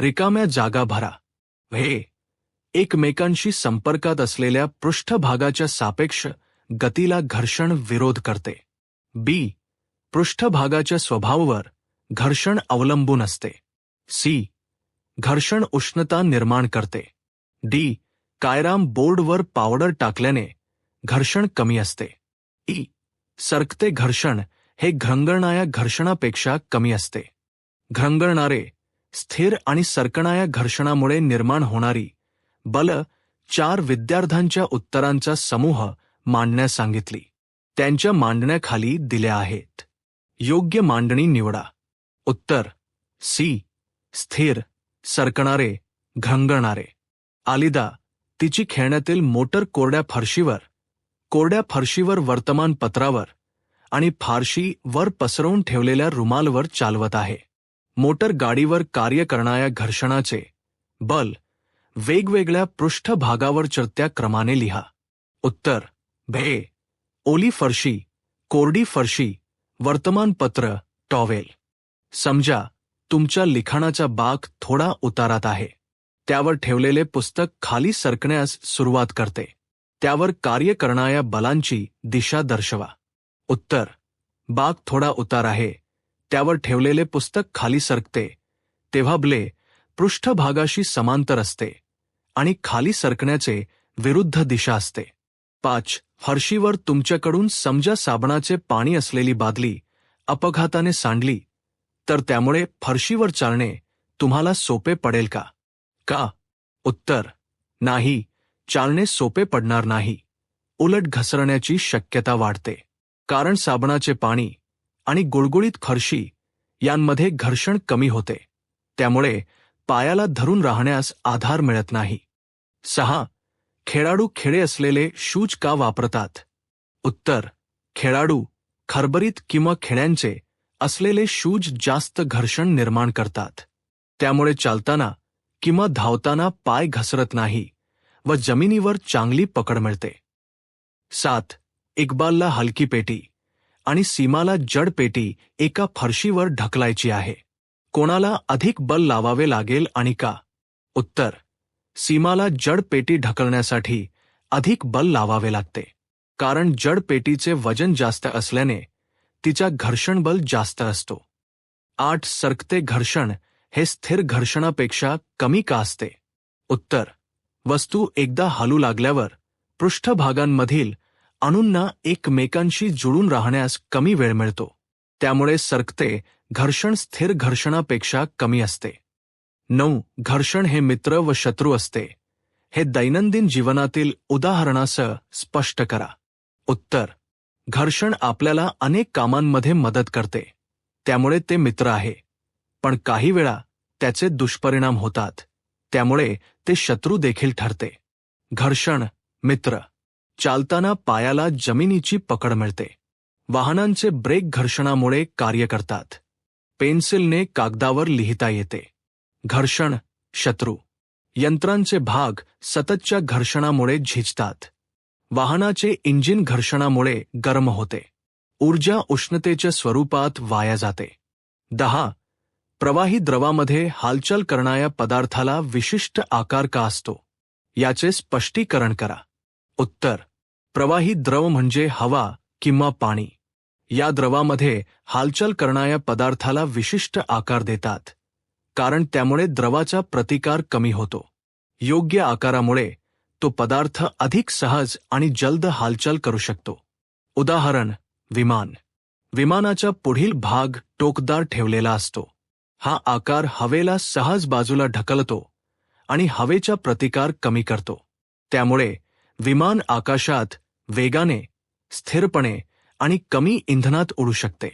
रिकाम्या जागा भरा. हे एकमेकांशी संपर्कात असलेल्या पृष्ठभागाच्या सापेक्ष गतीला घर्षण विरोध करते. बी पृष्ठभागाच्या स्वभावावर घर्षण अवलंबून असते. सी घर्षण उष्णता निर्माण करते. डी कायराम बोर्डवर पावडर टाकल्याने घर्षण कमी असते. ई सरकते घर्षण हे घ्रंगळणाऱ्या घर्षणापेक्षा कमी असते. घ्रंगळणारे स्थिर आणि सरकणाऱ्या घर्षणामुळे निर्माण होणारी बल चार विद्यार्थ्यांच्या उत्तरांचा समूह मांडण्यास सांगितली. त्यांच्या मांडण्याखाली दिल्या आहेत. योग्य मांडणी निवडा. उत्तर सी स्थिर सरकणारे घंगणारे. आलिदा तिची खेळण्यातील मोटर कोरड्या फरशीवर कोरड्या फरशीवर वर्तमानपत्रावर आणि फारशी वर पसरवून ठेवलेल्या रुमालवर चालवत आहे. मोटर गाडीवर कार्य करणाऱ्या घर्षणाचे. बल. वेगवेगळ्या पृष्ठभागावर चढत्या क्रमाने लिहा. उत्तर. भे. ओली फरशी. कोरडी फरशी. वर्तमानपत्र. टॉवेल. समजा, तुमच्या लिखाणाचा बाग थोडा उतारात आहे. त्यावर ठेवलेले पुस्तक खाली सरकण्यास सुरुवात करते. त्यावर कार्य करणाऱ्या बलांची दिशा दर्शवा. उत्तर. बाग थोडा उतार आहे. त्यावर ठेवलेले पुस्तक खाली सरकते. तेव्हा ब्ले पृष्ठभागाशी समांतर असते आणि खाली सरकण्याचे विरुद्ध दिशा असते. पाच हर्षीवर तुमच्याकडून समजा साबणाचे पाणी असलेली बादली अपघाताने सांडली तर त्यामुळे फरशीवर चालणे तुम्हाला सोपे पडेल का? का? उत्तर नाही चालणे सोपे पडणार नाही. उलट घसरण्याची शक्यता वाढते. कारण साबणाचे पाणी आणि गुळगुळीत फरशी यांमध्ये घर्षण कमी होते. त्यामुळे पायाला धरून राहण्यास आधार मिळत नाही. सहा. खेळाडू खेळे असलेले शूज का वापरतात? उत्तर. खेळाडू खरबरीत किंवा खेळ्यांचे असलेले शूज जास्त घर्षण निर्माण करतात. त्यामुळे चालताना किंवा धावताना पाय घसरत नाही व जमिनीवर चांगली पकड मिळते. सात. इक्बालला हलकी पेटी. आणि सीमाला जड पेटी एका फरशीवर ढकलायची आहे. कोणाला अधिक बल लावावे लागेल आणि का? उत्तर सीमाला जड पेटी ढकलण्यासाठी अधिक बल लावावे लागते. कारण जड पेटीचे वजन जास्त असल्याने तिचा घर्षण बल जास्त असतो. आठ सरकते घर्षण हे स्थिर घर्षणापेक्षा कमी का असते? उत्तर वस्तू एकदा हलू लागल्यावर पृष्ठभागांमधील अणूंना एकमेकांशी जुळून राहण्यास कमी वेळ मिळतो. त्यामुळे सरकते घर्षण स्थिर घर्षणापेक्षा कमी असते. नऊ घर्षण हे मित्र व शत्रू असते. हे दैनंदिन जीवनातील उदाहरणासह स्पष्ट करा. उत्तर घर्षण आपल्याला अनेक कामांमध्ये मदत करते. त्यामुळे ते मित्र आहे. पण काही वेळा त्याचे दुष्परिणाम होतात. त्यामुळे ते शत्रू देखील ठरते. घर्षण मित्र. चालताना पायाला जमिनीची पकड मिळते. वाहनांचे ब्रेक घर्षणामुळे कार्य करतात. पेन्सिलने कागदावर लिहिता येते. घर्षण शत्रू. यंत्रांचे भाग सततच्या घर्षणामुळे झिजतात. वाहनाचे इंजिन घर्षणामुळे गरम होते. ऊर्जा उष्णतेच्या स्वरूपात वाया जाते. दहा. प्रवाही द्रवामध्ये हालचाल करणाऱ्या पदार्थाला विशिष्ट आकार का असतो? याचे स्पष्टीकरण करा. उत्तर प्रवाही द्रव म्हणजे हवा किंवा पाणी. या द्रवामध्ये हालचाल करणाऱ्या पदार्थाला विशिष्ट आकार देतात कारण त्यामुळे द्रवाचा प्रतिकार कमी होतो. योग्य आकारामुळे तो पदार्थ अधिक सहज आणि जलद हालचाल करू शकतो. उदाहरण विमान. विमानाचा पुढील भाग टोकदार ठेवलेला असतो. हा आकार हवेला सहज बाजूला ढकलतो आणि हवेचा प्रतिकार कमी करतो. त्यामुळे विमान आकाशात वेगाने स्थिरपणे आणि कमी इंधनात उडू शकते.